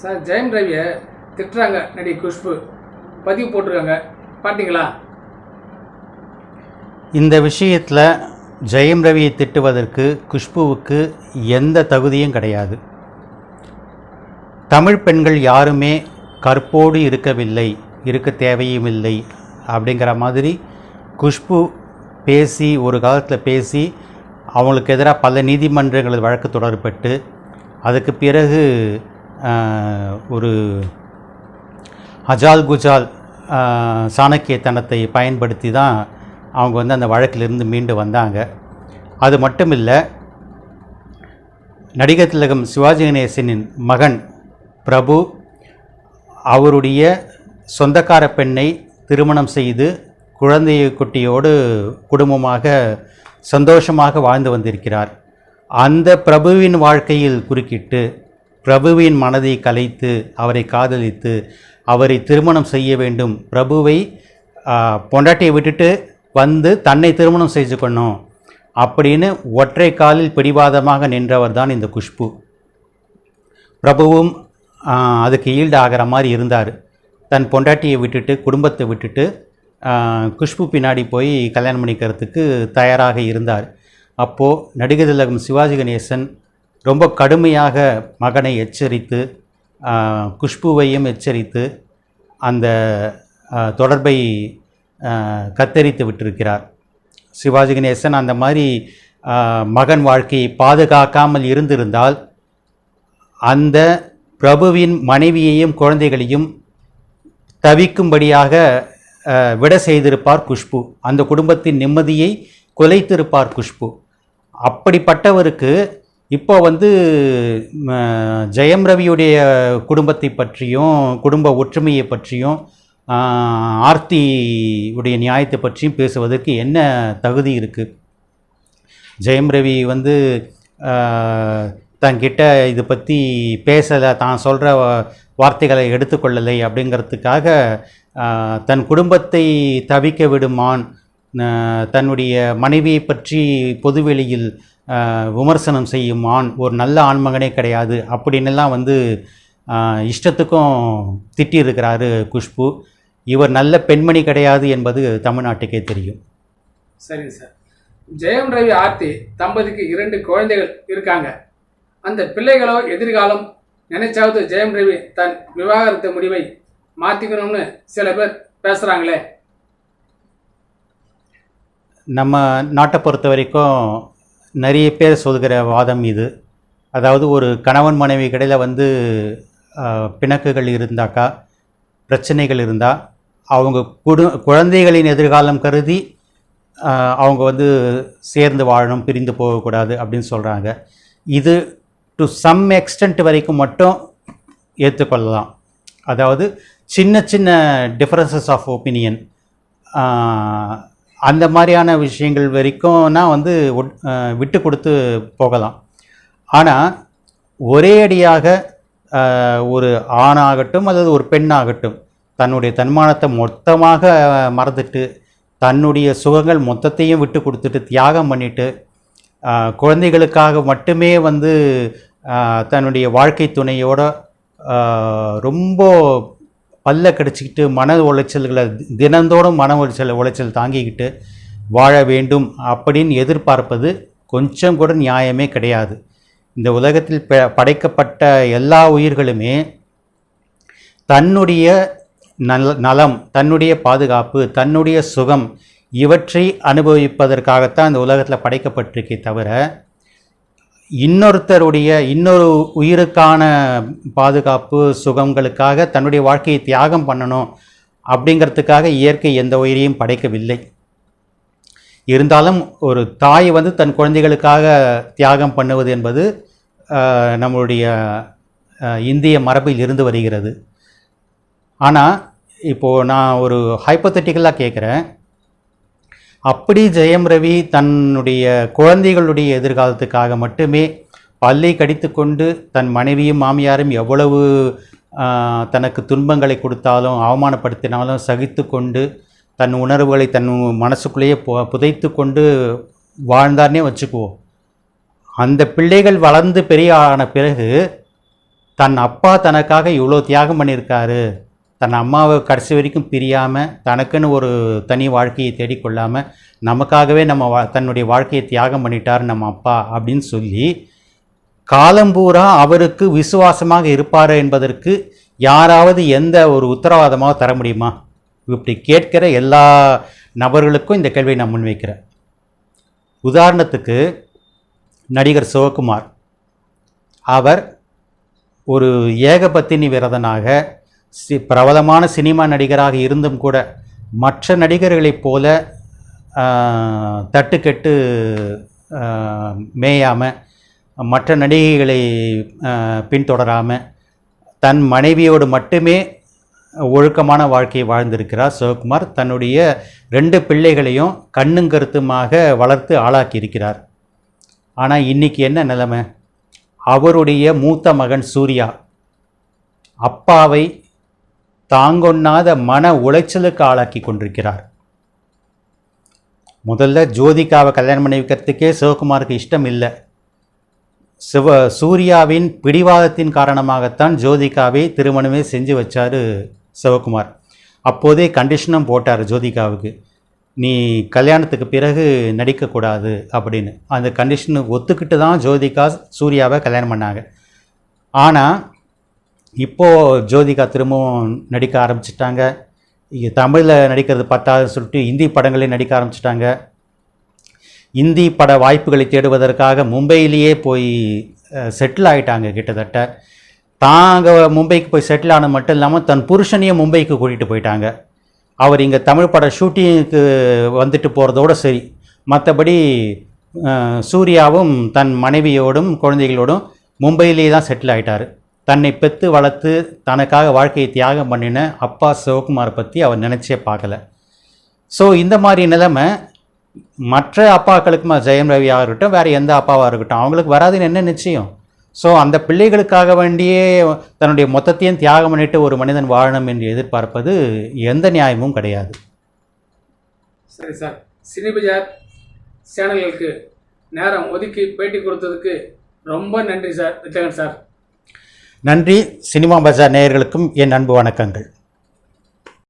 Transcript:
Sir ஜெயம் ரவியை திட்டுறாங்க நடி குஷ்பு. பதிவு போட்டிருக்காங்க. பார்த்தீங்களா இந்த விஷயத்தில் ஜெயம் ரவியை திட்டுவதற்கு குஷ்புவுக்கு எந்த தகுதியும் கிடையாது. தமிழ் பெண்கள் யாருமே கற்போடு இருக்கவில்லை இருக்க தேவையும் இல்லை அப்படிங்கிற மாதிரி குஷ்பு பேசி ஒரு காலத்தில் பேசி அவங்களுக்கு எதிராக பல நீதிமன்றங்களில் வழக்கு தொடரப்பட்டு அதுக்கு பிறகு ஒரு அஜால் குஜால் சாணக்கியத்தனத்தை பயன்படுத்தி தான் அவங்க வந்து அந்த வழக்கிலிருந்து மீண்டு வந்தாங்க. அது மட்டும் இல்லை நடிகர் திலகம் சிவாஜி கணேசனின் மகன் பிரபு அவருடைய சொந்தக்கார பெண்ணை திருமணம் செய்து குழந்தையை குட்டியோடு குடும்பமாக சந்தோஷமாக வாழ்ந்து வந்திருக்கிறார். அந்த பிரபுவின் வாழ்க்கையில் குறுக்கிட்டு பிரபுவின் மனதை கலைத்து அவரை காதலித்து அவரை திருமணம் செய்ய வேண்டும். பிரபுவை பொண்டாட்டியை விட்டுட்டு வந்து தன்னை திருமணம் செய்து கொள்ளணும் அப்படின்னு ஒற்றை காலில் பிடிவாதமாக நின்றவர் தான் இந்த குஷ்பு. பிரபுவும் அதுக்கு ஈல்டு ஆகிற மாதிரி இருந்தார். தன் பொண்டாட்டியை விட்டுட்டு குடும்பத்தை விட்டுட்டு குஷ்பு பின்னாடி போய் கல்யாணம் பண்ணிக்கிறதுக்கு தயாராக இருந்தார். அப்போது நடிகர் திலகம் சிவாஜி கணேசன் ரொம்ப கடுமையாக மகனை எச்சரித்து குஷ்புவையும் எச்சரித்து அந்த தொடர்பை கத்தரித்து விட்டிருக்கிறார். சிவாஜி கணேசன் அந்த மாதிரி மகன் வாழ்க்கையை பாதுகாக்காமல் இருந்திருந்தால் அந்த பிரபுவின் மனைவியையும் குழந்தைகளையும் தவிக்கும்படியாக விட செய்திருப்பார் குஷ்பு. அந்த குடும்பத்தின் நிம்மதியை குலைத்திருப்பார் குஷ்பு. அப்படிப்பட்டவருக்கு இப்போ வந்து ஜெயம் ரவியுடைய குடும்பத்தை பற்றியும் குடும்ப ஒற்றுமையை பற்றியும் ஆர்த்தி உடைய நியாயத்தை பற்றியும் பேசுவதற்கு என்ன தகுதி இருக்குது ஜெயம் ரவி வந்து தங்கிட்ட இதை இது பற்றி பேசலை தான் சொல்கிற வார்த்தைகளை எடுத்துக்கொள்ளலை அப்படிங்கிறதுக்காக தன் குடும்பத்தை தவிக்க விடுமான் தன்னுடைய மனைவியை பற்றி பொதுவெளியில் விமர்சனம் செய்யும் ஆண் ஒரு நல்ல ஆண்மகனே கிடையாது அப்படின்னுலாம் வந்து இஷ்டத்துக்கும் திட்டியிருக்கிறாரு குஷ்பு. இவர் நல்ல பெண்மணி கிடையாது என்பது தமிழ்நாட்டுக்கே தெரியும். சரிங்க சார். ஜெயம் ரவி ஆர்த்தி தம்பதிக்கு இரண்டு குழந்தைகள் இருக்காங்க. அந்த பிள்ளைகளோ எதிர்காலம் நினைச்சாவது ஜெயம் ரவி தன் விவாகரத்து முடிவை மாற்றிக்கணும்னு சில பேர் பேசுகிறாங்களே நம்ம நாட்டை பொறுத்த வரைக்கும் நிறைய பேர் சொல்கிற வாதம் இது. அதாவது ஒரு கணவன் மனைவி கடையில் வந்து பிணக்குகள் இருந்தாக்கா பிரச்சனைகள் இருந்தால் அவங்க குடு குழந்தைகளின் எதிர்காலம் கருதி அவங்க வந்து சேர்ந்து வாழணும் பிரிந்து போகக்கூடாது அப்படின்னு சொல்கிறாங்க இது டு சம் எக்ஸ்டென்ட் வரைக்கும் மட்டும் ஏற்றுக்கொள்ளலாம். அதாவது சின்ன சின்ன டிஃப்ரென்சஸ் ஆஃப் ஒப்பீனியன் அந்த மாதிரியான விஷயங்கள் வரைக்கும்னா வந்து ஒட்- விட்டு கொடுத்து போகலாம். ஆனால் ஒரே அடியாக ஒரு ஆணாகட்டும் அல்லது ஒரு பெண்ணாகட்டும் தன்னுடைய தன்மானத்தை மொத்தமாக மறந்துட்டு தன்னுடைய சுகங்கள் மொத்தத்தையும் விட்டு கொடுத்துட்டு தியாகம் பண்ணிட்டு குழந்தைகளுக்காக மட்டுமே வந்து தன்னுடைய வாழ்க்கை துணையோட ரொம்ப பல்ல கடிச்சிக்கிட்டு மன உளைச்சல்களை தினந்தோறும் மன உளைச்சல் உளைச்சல் தாங்கிக்கிட்டு வாழ வேண்டும் அப்படின்னு எதிர்பார்ப்பது கொஞ்சம் கூட நியாயமே கிடையாது. இந்த உலகத்தில் ப- படைக்கப்பட்ட எல்லா உயிர்களுமே தன்னுடைய நல நலம் தன்னுடைய பாதுகாப்பு தன்னுடைய சுகம் இவற்றை அனுபவிப்பதற்காகத்தான் இந்த உலகத்தில் படைக்கப்பட்டிருக்கே தவிர இன்னொருத்தருடைய இன்னொரு உயிருக்கான பாதுகாப்பு சுகங்களுக்காக தன்னுடைய வாழ்க்கையை தியாகம் பண்ணணும் அப்படிங்கிறதுக்காக இயற்கை எந்த உயிரையும் படைக்கவில்லை. இருந்தாலும் ஒரு தாய் வந்து தன் குழந்தைகளுக்காக தியாகம் பண்ணுவது என்பது நம்மளுடைய இந்திய மரபில் இருந்து வருகிறது. ஆனால் இப்போது நான் ஒரு ஹைப்போத்தட்டிக்கலாக கேட்குறேன் அப்படி ஜெயம் ரவி தன்னுடைய குழந்தைகளுடைய எதிர்காலத்துக்காக மட்டுமே பல்லை கடித்துக்கொண்டு தன் மனைவியும் மாமியாரும் எவ்வளவு தனக்கு துன்பங்களை கொடுத்தாலும் அவமானப்படுத்தினாலும் சகித்து கொண்டு தன் உணர்வுகளை தன் மனசுக்குள்ளேயே பு- புதைத்து கொண்டு வாழ்ந்தார்னே வச்சுக்குவோம். அந்த பிள்ளைகள் வளர்ந்து பெரிய ஆன பிறகு தன் அப்பா தனக்காக இவ்வளோ தியாகம் பண்ணியிருக்காரு. தன் அம்மாவை கடைசி வரைக்கும் பிரியாமல் தனக்குன்னு ஒரு தனி வாழ்க்கையை தேடிக்கொள்ளாமல் நமக்காகவே நம்ம வா தன்னுடைய வாழ்க்கையை தியாகம் பண்ணிட்டார் நம்ம அப்பா அப்படின்னு சொல்லி காலம்பூரா அவருக்கு விசுவாசமாக இருப்பார் என்பதற்கு யாராவது எந்த ஒரு உத்தரவாதமாக தர முடியுமா? இப்படி கேட்கிற எல்லா நபர்களுக்கும் இந்த கேள்வியை நான் முன்வைக்கிறேன். உதாரணத்துக்கு நடிகர் சிவகுமார். அவர் ஒரு ஏகபத்தினி விரதனாக சி பிரபலமான சினிமா நடிகராக இருந்தும் கூட மற்ற நடிகர்களைப் போல தட்டுக்கெட்டு மேயாமல் மற்ற நடிகைகளை பின்தொடராமல் தன் மனைவியோடு மட்டுமே ஒழுக்கமான வாழ்க்கையை வாழ்ந்திருக்கிறார் சிவகுமார். தன்னுடைய ரெண்டு பிள்ளைகளையும் கண்ணும் கருத்துமாக வளர்த்து ஆளாக்கி இருக்கிறார் ஆனால் இன்னைக்கு என்ன நிலைமை? அவருடைய மூத்த மகன் சூர்யா அப்பாவை தாங்கொண்ணாத மன உளைச்சலுக்கு ஆளாக்கி கொண்டிருக்கிறார். முதல்ல ஜோதிகாவை கல்யாணம் பண்ணி வைக்கிறதுக்கே சிவகுமாருக்கு இஷ்டம் இல்லை. சிவ சூர்யாவின் பிடிவாதத்தின் காரணமாகத்தான் ஜோதிகாவை திருமணமே செஞ்சு வச்சார் சிவகுமார். அப்போதே கண்டிஷனும் போட்டார் ஜோதிகாவுக்கு. நீ கல்யாணத்துக்கு பிறகு நடிக்கக்கூடாது அப்படின்னு. அந்த கண்டிஷனு ஒத்துக்கிட்டு தான் ஜோதிகா சூர்யாவை கல்யாணம் பண்ணாங்க. ஆனால் இப்போது ஜோதிகா திரும்பவும் நடிக்க ஆரம்பிச்சிட்டாங்க. தமிழில் நடிக்கிறது பத்தாதுன்னு சொல்லிட்டு இந்தி படங்களையும் நடிக்க ஆரம்பிச்சிட்டாங்க. இந்தி பட வாய்ப்புகளை தேடுவதற்காக மும்பையிலேயே போய் செட்டில் ஆகிட்டாங்க கிட்டத்தட்ட. தாங்க மும்பைக்கு போய் செட்டில் ஆனது மட்டும் இல்லாமல் தன் புருஷனையும் மும்பைக்கு கூட்டிகிட்டு போயிட்டாங்க. அவர் இங்கே தமிழ் பட ஷூட்டிங்க்கு வந்துட்டு போகிறதோட சரி. மற்றபடி சூர்யாவும் தன் மனைவியோடும் குழந்தைகளோடும் மும்பையிலேயே தான் செட்டில் ஆகிட்டார் தன்னை பெற்று வளர்த்து தனக்காக வாழ்க்கையை தியாகம் பண்ணின அப்பா சிவகுமாரை பற்றி அவர் நினச்சே பார்க்கல. ஸோ இந்த மாதிரி நிலைமை மற்ற அப்பாக்களுக்குமா ஜெயம் ரவியாக இருக்கட்டும் வேறு எந்த அப்பாவாக இருக்கட்டும் அவங்களுக்கு வராதுன்னு என்ன நிச்சயம்? ஸோ அந்த பிள்ளைகளுக்காக வேண்டியே தன்னுடைய மொத்தத்தையும் தியாகம் பண்ணிட்டு ஒரு மனிதன் வாழணும் என்று எதிர்பார்ப்பது எந்த நியாயமும் கிடையாது. சரி சார். சினிபஜார் சேனல்களுக்கு நேரம் ஒதுக்கி பேட்டி கொடுத்ததுக்கு ரொம்ப நன்றி சார். வித்தகன் சார். நன்றி. சினிமா பஜார் நேயர்களுக்கும் என் அன்பு வணக்கங்கள்.